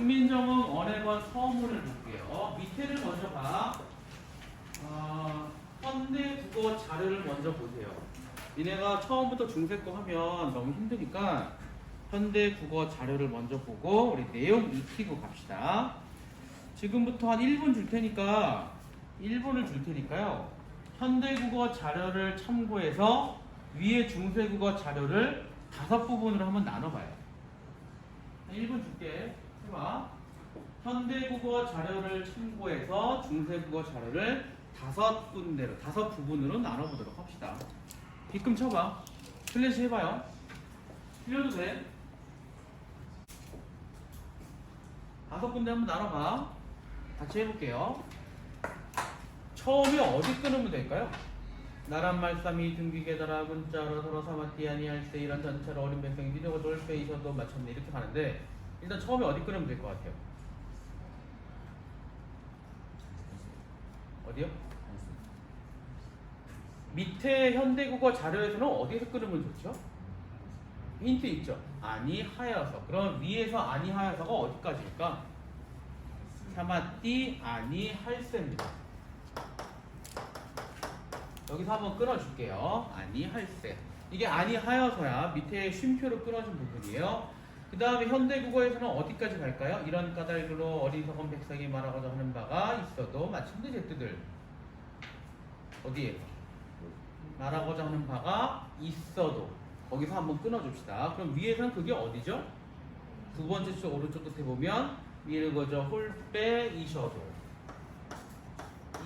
국민정음 언행원 서문을 볼게요. 밑에를 먼저 봐. 어, 현대 국어 자료를 먼저 보세요. 니네가 처음부터 중세 거 하면 너무 힘드니까 현대 국어 자료를 먼저 보고 우리 내용 익히고 갑시다. 지금부터 한 1분 줄 테니까 1분을 줄 테니까요. 현대 국어 자료를 참고해서 위에 중세 국어 자료를 다섯 부분으로 한번 나눠봐요. 한 1분 줄게. 해봐. 현대 국어 자료를 참고해서 중세 국어 자료를 다섯 군데로 다섯 부분으로 나눠보도록 합시다. 빗금 쳐봐. 슬래시 해봐요. 틀려도 돼. 다섯 군데 한번 나눠봐. 같이 해볼게요. 처음에 어디 끊으면 될까요? 나란 말씀이 등기계더라 문자로 서로 사마띠 아니 할세 이런 전체로 어린 백성이 믿어고 돌페 이셔도 마쳤네 이렇게 가는데 일단 처음에 어디 끊으면 될 것 같아요? 어디요? 밑에 현대국어 자료에서는 어디에서 끊으면 좋죠? 힌트 있죠? 아니하여서 그럼 위에서 아니하여서가 어디까지일까? 사마띠 아니할세입니다 여기서 한번 끊어줄게요 아니할세 이게 아니하여서야 밑에 쉼표로 끊어준 부분이에요 그 다음에 현대국어에서는 어디까지 갈까요? 이런 까닭으로 어리석은 백성이 말하고자 하는 바가 있어도 마침내 제 뜻을 어디에? 말하고자 하는 바가 있어도 거기서 한번 끊어줍시다. 그럼 위에서는 그게 어디죠? 두 번째 줄 오른쪽 끝에 보면 밀거저 홀빼 이셔도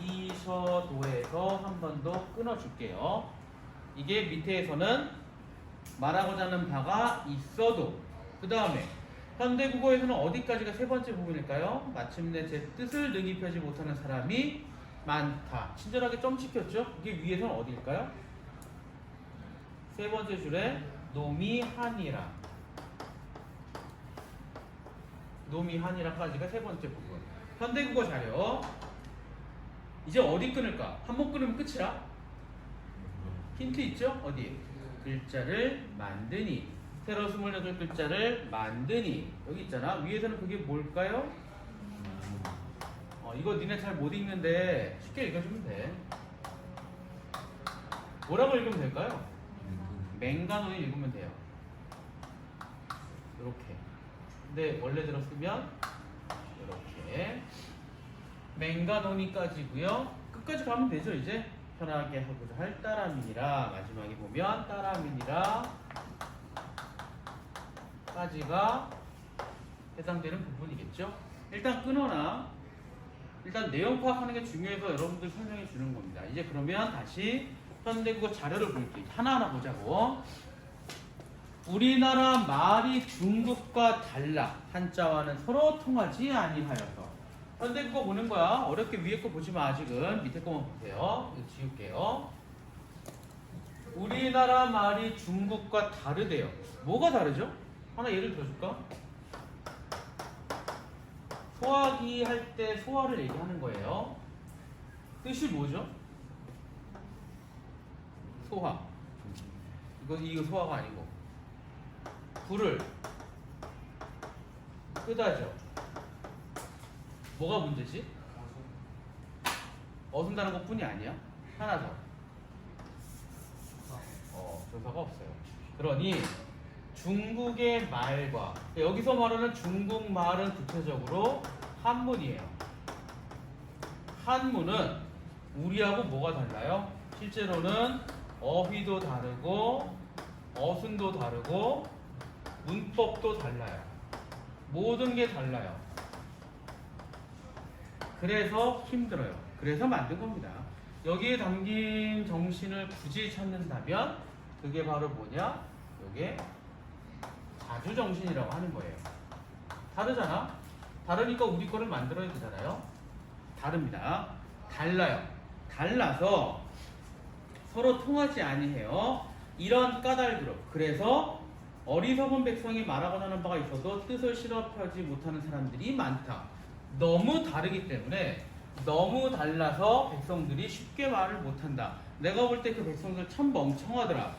이셔도에서 한 번 더 끊어줄게요. 이게 밑에에서는 말하고자 하는 바가 있어도 그 다음에 현대 국어에서는 어디까지가 세 번째 부분일까요? 마침내 제 뜻을 능히 펴지 못하는 사람이 많다. 친절하게 점 찍혔죠? 이게 위에서는 어디일까요? 세 번째 줄에 놈이 한이라 놈이 한이라까지가 세 번째 부분 현대 국어 자료 이제 어디 끊을까? 한 번 끊으면 끝이라 힌트 있죠? 어디? 글자를 만드니 새로 28글자를 만드니 여기 있잖아 위에서는 그게 뭘까요? 어, 이거 니네 잘 못 읽는데 쉽게 읽어주면 돼 뭐라고 읽으면 될까요? 맹간원을 읽으면 돼요. 이렇게. 근데 원래 들었으면 이렇게. 맹간원이까지고요. 끝까지 가면 되죠 이제. 편하게 하고자 할 따라민이라 마지막에 보면 따라민이라 까지가 해당되는 부분이겠죠. 일단 끊어놔. 일단 내용 파악하는 게 중요해서 여러분들 설명해 주는 겁니다. 이제 그러면 다시 현대국어 자료를 볼게요. 하나하나 보자고. 우리나라 말이 중국과 달라. 한자와는 서로 통하지 아니하여서. 현대국어 보는 거야. 어렵게 위에 거 보지 마 아직은. 밑에 거만 보세요. 지울게요. 우리나라 말이 중국과 다르대요. 뭐가 다르죠? 하나 예를 들어줄까? 소화기 할 때 소화를 얘기하는 거예요. 뜻이 뭐죠? 소화. 이거 이거 소화가 아니고 불을 끄다죠. 뭐가 문제지? 어순다는 것뿐이 아니야. 하나 더. 어, 조사가 없어요. 그러니 중국의 말과 여기서 말하는 중국 말은 구체적으로 한문이에요. 한문은 우리하고 뭐가 달라요? 실제로는 어휘도 다르고 어순도 다르고 문법도 달라요. 모든 게 달라요. 그래서 힘들어요. 그래서 만든 겁니다. 여기에 담긴 정신을 굳이 찾는다면 그게 바로 뭐냐? 이게 자주 정신이라고 하는 거예요. 다르잖아? 다르니까 우리 거를 만들어야 되잖아요. 다릅니다. 달라요. 달라서 서로 통하지 아니해요. 이런 까닭으로. 그래서 어리석은 백성이 말하고자 하는 바가 있어도 뜻을 실업하지 못하는 사람들이 많다. 너무 다르기 때문에 너무 달라서 백성들이 쉽게 말을 못한다. 내가 볼 때 그 백성들 참 멍청하더라.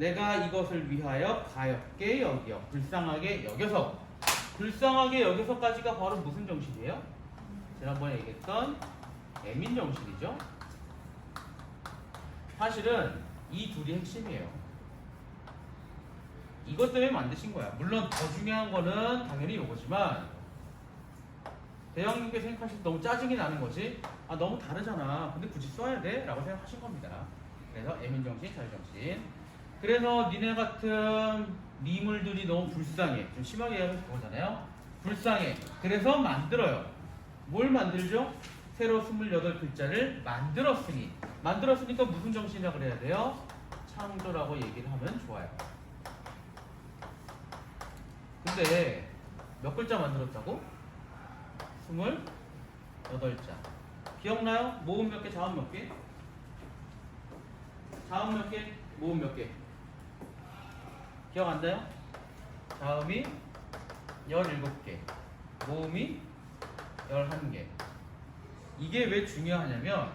내가 이것을 위하여 가엽게 여겨 불쌍하게 여겨서 불쌍하게 여기서까지가 바로 무슨 정신이에요? 지난번에 얘기했던 애민 정신이죠. 사실은 이 둘이 핵심이에요. 이것 때문에 만드신 거야. 물론 더 중요한 거는 당연히 이거지만 대형님께 생각하실 때 너무 짜증이 나는 거지. 아 너무 다르잖아. 근데 굳이 써야 돼? 라고 생각하신 겁니다. 그래서 애민 정신, 자유 정신. 그래서 니네 같은 미물들이 너무 불쌍해. 좀 심하게 얘기해서 그거잖아요. 불쌍해. 그래서 만들어요. 뭘 만들죠? 새로 28글자를 만들었으니. 만들었으니까 무슨 정신이라고 그래야 돼요? 창조라고 얘기를 하면 좋아요. 근데 몇 글자 만들었다고? 28자. 기억나요? 모음 몇 개, 자음 몇 개? 자음 몇 개, 모음 몇 개? 기억 안 나요? 자음이 17개, 모음이 11개. 이게 왜 중요하냐면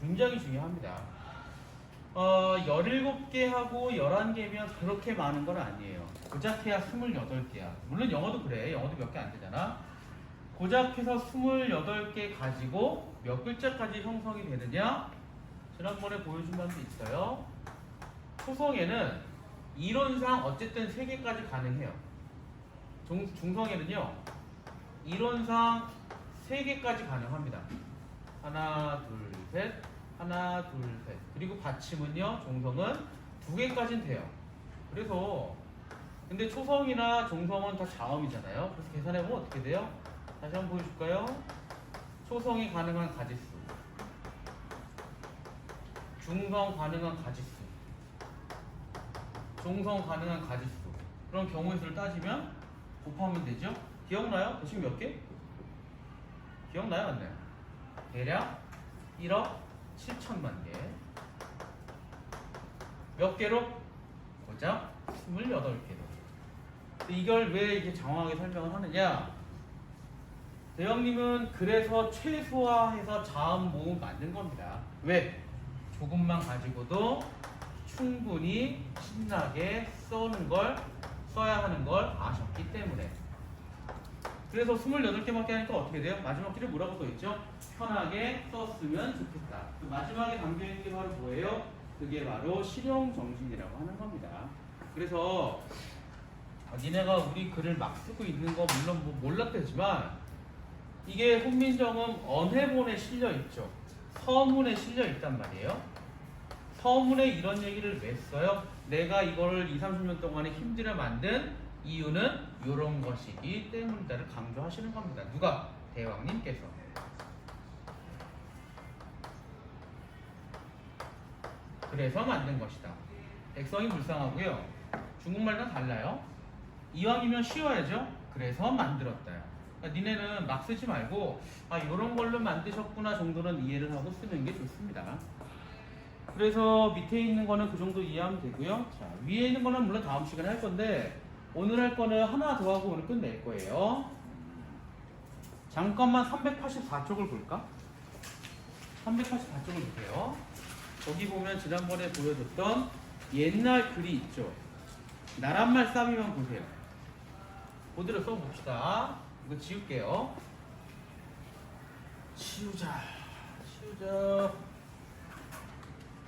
굉장히 중요합니다. 어, 17개하고 11개면 그렇게 많은 건 아니에요. 고작 해야 28개야. 물론 영어도 그래. 영어도 몇 개 안 되잖아. 고작 해서 28개 가지고 몇 글자까지 형성이 되느냐? 지난번에 보여준 바도 있어요. 초성에는 이론상 어쨌든 3개까지 가능해요. 중, 중성에는요. 이론상 3개까지 가능합니다. 하나, 둘, 셋. 하나, 둘, 셋. 그리고 받침은요. 종성은 2개까지는 돼요. 그래서 근데 초성이나 종성은 다 자음이잖아요. 그래서 계산해보면 어떻게 돼요? 다시 한번 보여줄까요? 초성이 가능한 가지수. 중성 가능한 가지수. 종성 가능한 가지수. 그럼 경우의 수를 따지면 곱하면 되죠? 기억나요? 지금 몇 개? 기억나요? 안 나요? 대략 1억 7천만 개. 몇 개로? 고작 28개로. 이걸 왜 이렇게 장황하게 설명을 하느냐? 대형님은 그래서 최소화해서 자음 모음 만든 겁니다. 왜? 조금만 가지고도 충분히 신나게 써는 걸 써야 하는 걸 아셨기 때문에. 그래서 28개밖에 하니까 어떻게 돼요? 마지막 길에 뭐라고 써있죠? 편하게 썼으면 좋겠다. 그 마지막에 담겨있는 게 바로 뭐예요? 그게 바로 실용정신이라고 하는 겁니다. 그래서 어, 니네가 우리 글을 막 쓰고 있는 거 물론 뭐 몰랐겠지만 이게 훈민정음 언해본에 실려 있죠. 서문에 실려 있단 말이에요. 서문에 이런 얘기를 왜 써요? 내가 이거를 2, 30년 동안에 힘들어 만든 이유는 이런 것이기 때문이다를 강조하시는 겁니다. 누가? 대왕님께서. 그래서 만든 것이다. 백성이 불쌍하고요. 중국말과 달라요. 이왕이면 쉬워야죠. 그래서 만들었다. 그러니까 니네는 막 쓰지 말고 아 이런 걸로 만드셨구나 정도는 이해를 하고 쓰는 게 좋습니다. 그래서 밑에 있는 거는 그 정도 이해하면 되고요. 자 위에 있는 거는 물론 다음 시간에 할 건데 오늘 할 거는 하나 더 하고 오늘 끝낼 거예요. 잠깐만 384쪽을 볼까? 384쪽을 보세요. 거기 보면 지난번에 보여줬던 옛날 글이 있죠. 나란말 싸움이만 보세요. 그대로 써봅시다. 이거 지울게요. 치우자. 치우자.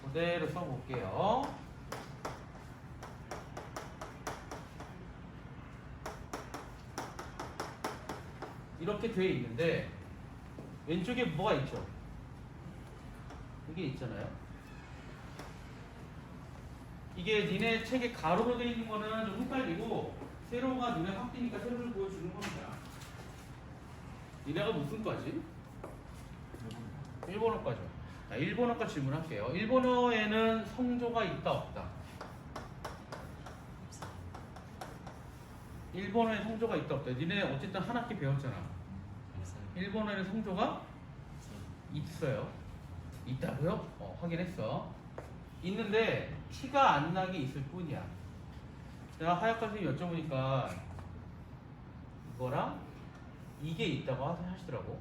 그대로 써볼게요. 이렇게 돼 있는데 왼쪽에 뭐가 있죠? 이게 있잖아요. 이게 니네 책에 가로로 되어 있는 거는 좀 헷갈리고 세로가 눈에 확 띄니까 세로를 보여주는 겁니다. 니네가 무슨 과지? 일본어과죠. 자, 일본어과 질문할게요. 일본어에는 성조가 있다 없다? 일본어에 성조가 있다 없다. 니네 어쨌든 한 학기 배웠잖아. 일본어에는 성조가 있어요. 있다고요? 어, 확인했어. 있는데 티가 안 나게 있을 뿐이야. 내가 하얗가 선생님 여쭤보니까 이거랑 이게 있다고 하- 하시더라고.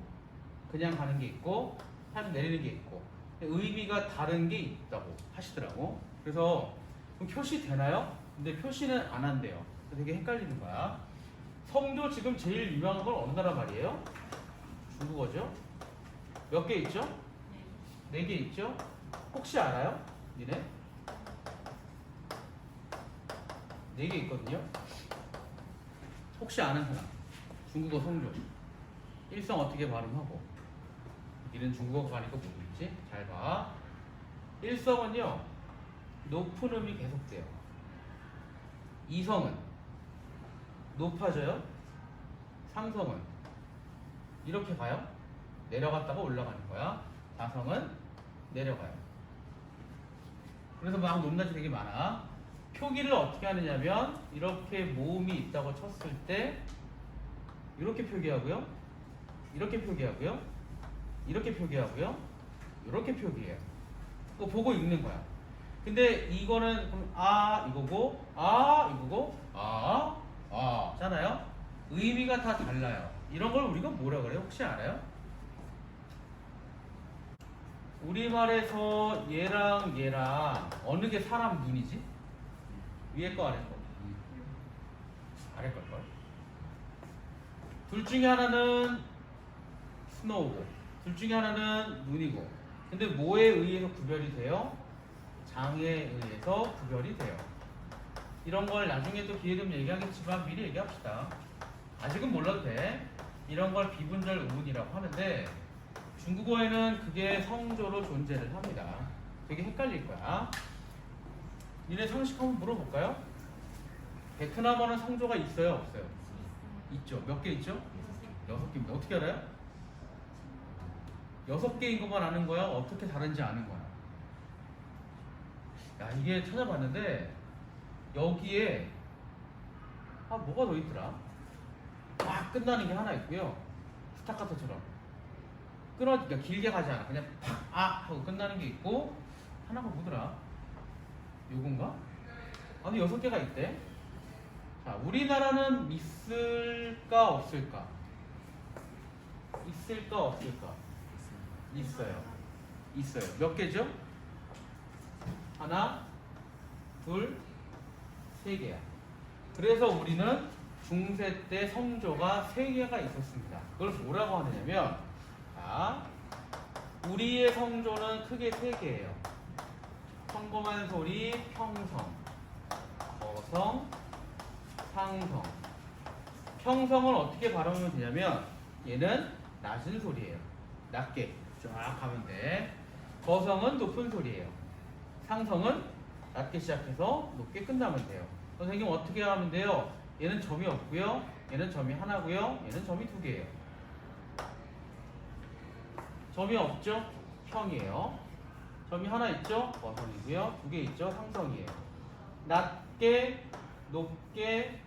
그냥 가는 게 있고 살짝 내리는 게 있고 의미가 다른 게 있다고 하시더라고. 그래서 그럼 표시 되나요? 근데 표시는 안 한대요. 되게 헷갈리는 거야. 성조 지금 제일 유명한 건 어느 나라 말이에요? 중국어죠? 몇 개 있죠? 네 개 있죠? 혹시 알아요? 니네? 네 개 있거든요. 혹시 아는 사람? 중국어 성조. 일성 어떻게 발음하고? 니는 중국어가 아니고 모르겠지? 잘 봐. 일성은요, 높은 음이 계속돼요. 이성은 높아져요. 상성은 이렇게 가요. 내려갔다가 올라가는 거야. 자성은 내려가요. 그래서 막 높낮이 되게 많아. 표기를 어떻게 하느냐면 이렇게 모음이 있다고 쳤을 때 이렇게 표기하고요. 이렇게 표기하고요. 이렇게 표기하고요. 이렇게 표기해요. 그거 보고 읽는 거야. 근데 이거는 아 이거고 아 이거고 아 아잖아요. 의미가 다 달라요. 이런 걸 우리가 뭐라 그래요? 혹시 알아요? 우리말에서 얘랑 얘랑 어느 게 사람 눈이지? 위에 거 아래 거? 아래 걸걸? 둘 중에 하나는 스노우고 둘 중에 하나는 눈이고 근데 뭐에 의해서 구별이 돼요? 장에 의해서 구별이 돼요 이런 걸 나중에 또 기회 되면 얘기하겠지만 미리 얘기합시다 아직은 몰라도 돼 이런 걸 비분절 의문이라고 하는데 중국어에는 그게 성조로 존재를 합니다 되게 헷갈릴 거야 니네 상식 한번 물어볼까요? 베트남어는 성조가 있어요 없어요? 있죠 몇 개 있죠? 여섯 개입니다 어떻게 알아요? 여섯 개인 것만 아는 거야? 어떻게 다른지 아는 거야? 야 이게 찾아봤는데 여기에 아 뭐가 더 있더라? 막 끝나는 게 하나 있고요 스타카토처럼 끊어지니까 길게 가지 않아 그냥 팍 아 하고 끝나는 게 있고 하나가 뭐더라? 요건가? 아니 여섯 개가 있대 자 우리나라는 있을까 없을까? 있을까 없을까? 있어요. 있어요. 몇 개죠? 하나, 둘, 세 개야. 그래서 우리는 중세 때 성조가 세 개가 있었습니다. 그걸 뭐라고 하느냐면, 자, 우리의 성조는 크게 세 개예요. 평범한 소리, 평성, 거성, 상성. 평성은 어떻게 발음하면 되냐면, 얘는 낮은 소리예요. 낮게. 쫙 가면 돼. 거성은 높은 소리예요. 상성은 낮게 시작해서 높게 끝나면 돼요. 선생님 어떻게 하면 돼요? 얘는 점이 없고요. 얘는 점이 하나고요. 얘는 점이 두 개예요. 점이 없죠? 평이에요. 점이 하나 있죠? 거성이고요. 두 개 있죠? 상성이에요. 낮게, 높게,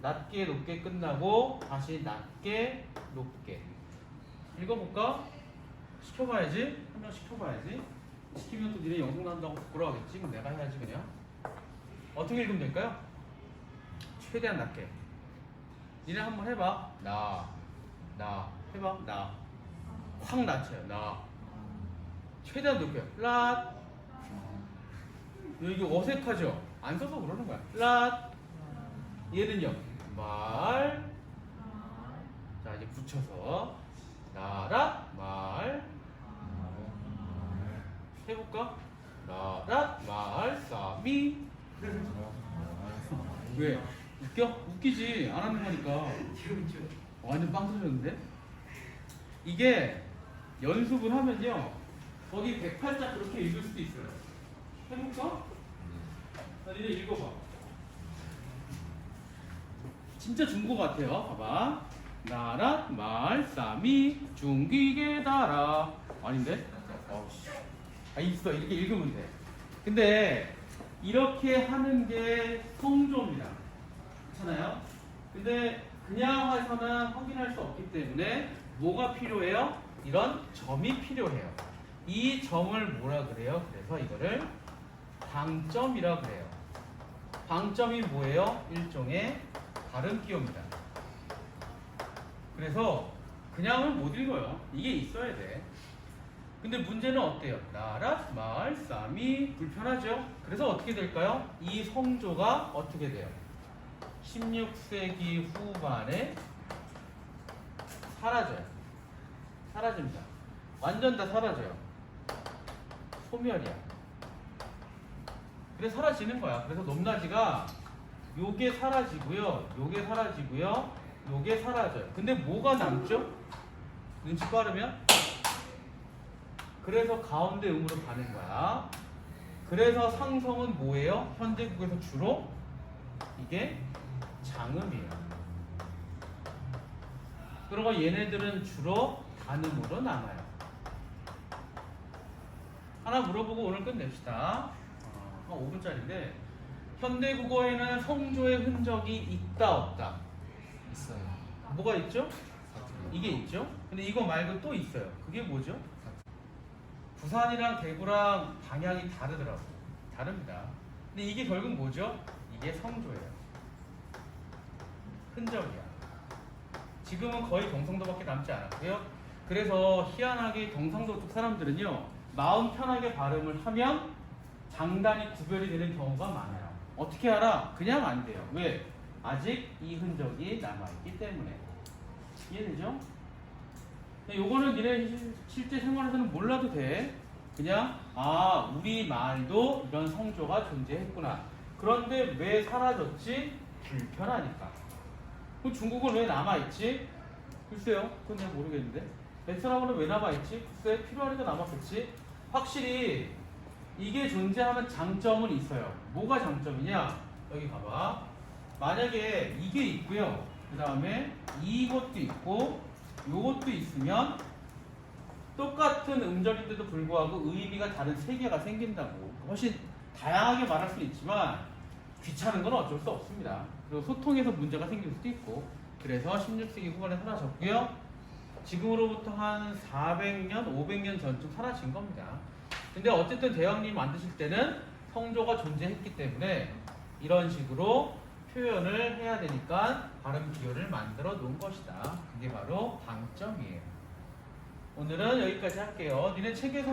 낮게, 높게 끝나고 다시 낮게, 높게. 읽어볼까? 시켜봐야지. 한 명 시켜봐야지. 시키면 또 니네 영상 난다고 부끄러워하겠지. 그럼 내가 해야지 그냥. 어떻게 읽으면 될까요? 최대한 낮게. 니네 한번 해봐. 나, 나. 해봐. 나. 확 낮춰요. 나. 최대한 높여요. 라. 이게 어색하죠? 안 써서 그러는 거야. 라. 얘는요. 말. 자 이제 붙여서 나라 말 해볼까? 나라 말 싸미. 왜? 웃겨? 웃기지. 안 하는 거니까. 완전 빵 터졌는데? 이게 연습을 하면요. 거기 108자 그렇게 읽을 수도 있어요. 해볼까? 자 니네 읽어봐. 진짜 중고 같아요. 봐봐. 나라 말 싸미. 중기게 달아. 아닌데? 어우씨 아 있어 이렇게 읽으면 돼 근데 이렇게 하는 게 성조입니다 그렇잖아요 근데 그냥 해서는 확인할 수 없기 때문에 뭐가 필요해요? 이런 점이 필요해요 이 점을 뭐라 그래요? 그래서 이거를 방점이라 그래요 방점이 뭐예요? 일종의 발음기호입니다 그래서 그냥은 못 읽어요. 이게 있어야 돼. 근데 문제는 어때요? 나라, 말, 쌈이 불편하죠? 그래서 어떻게 될까요? 이 성조가 어떻게 돼요? 16세기 후반에 사라져요. 사라집니다. 완전 다 사라져요. 소멸이야. 그래서 사라지는 거야. 그래서 높낮이가 요게 사라지고요. 요게 사라지고요. 요게 사라져요. 근데 뭐가 남죠? 눈치 빠르면? 그래서 가운데 음으로 가는 거야. 그래서 상성은 뭐예요? 현대국에서 주로 이게 장음이에요. 그리고 얘네들은 주로 단음으로 남아요. 하나 물어보고 오늘 끝냅시다. 어, 한 5분짜리인데 현대 국어에는 성조의 흔적이 있다 없다. 있어요. 뭐가 있죠? 이게 있죠? 근데 이거 말고 또 있어요. 그게 뭐죠? 부산이랑 대구랑 방향이 다르더라고. 다릅니다. 근데 이게 결국 뭐죠? 이게 성조예요. 흔적이야. 지금은 거의 경상도밖에 남지 않았고요. 그래서 희한하게 경상도 쪽 사람들은요, 마음 편하게 발음을 하면 장단이 구별이 되는 경우가 많아요. 어떻게 알아? 그냥 안 돼요. 왜? 아직 이 흔적이 남아있기 때문에. 이해되죠? 요거는 니네 실- 실제 생활에서는 몰라도 돼. 그냥 아 우리 말도 이런 성조가 존재했구나. 그런데 왜 사라졌지? 불편하니까. 그럼 중국은 왜 남아있지? 글쎄요. 그건 잘 모르겠는데. 베트남은 왜 남아있지? 글쎄 필요하니까 남았겠지. 확실히 이게 존재하는 장점은 있어요. 뭐가 장점이냐? 여기 봐봐. 만약에 이게 있고요. 그 다음에 이것도 있고 요것도 있으면 똑같은 음절인데도 불구하고 의미가 다른 세 개가 생긴다고. 훨씬 다양하게 말할 수 있지만 귀찮은 건 어쩔 수 없습니다. 그리고 소통에서 문제가 생길 수도 있고. 그래서 16세기 후반에 사라졌고요. 지금으로부터 한 400년, 500년 전쯤 사라진 겁니다. 근데 어쨌든 대왕님 만드실 때는 성조가 존재했기 때문에 이런 식으로 표현을 해야 되니까 발음 기호를 만들어 놓은 것이다. 그게 바로 방점이에요. 오늘은 여기까지 할게요. 니네 책에서